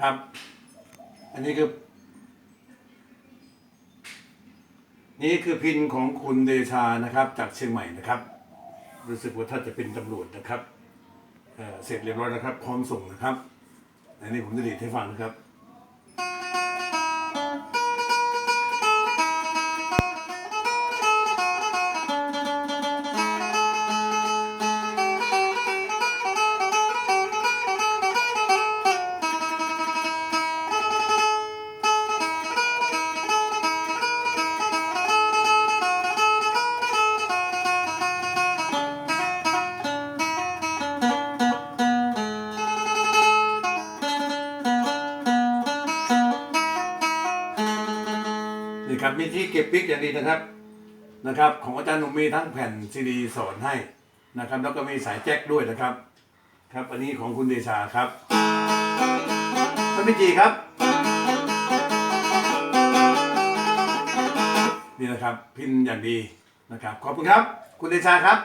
ครับ อันนี้คือ นี่คือพินของคุณเดชานะครับ จากเชียงใหม่นะครับ รู้สึกว่าท่านจะเป็นตำรวจนะครับเเสร็จเรียบร้อยนะครับ พร้อมส่งนะครับ อันนี้ผมจะดีดให้ฟังนะครับ นี่ครับมีที่เก็บปิกอย่างดีนะครับนะครับ ของอาจารย์หนุ่มมีทั้งแผ่นซีดีสอนให้นะครับ แล้วก็มีสายแจ็คด้วยนะครับ ครับอันนี้ของคุณเดชาครับท่านพิจีครับ นี่นะครับพินอย่างดีนะครับ ขอบคุณครับ คุณเดชาครับ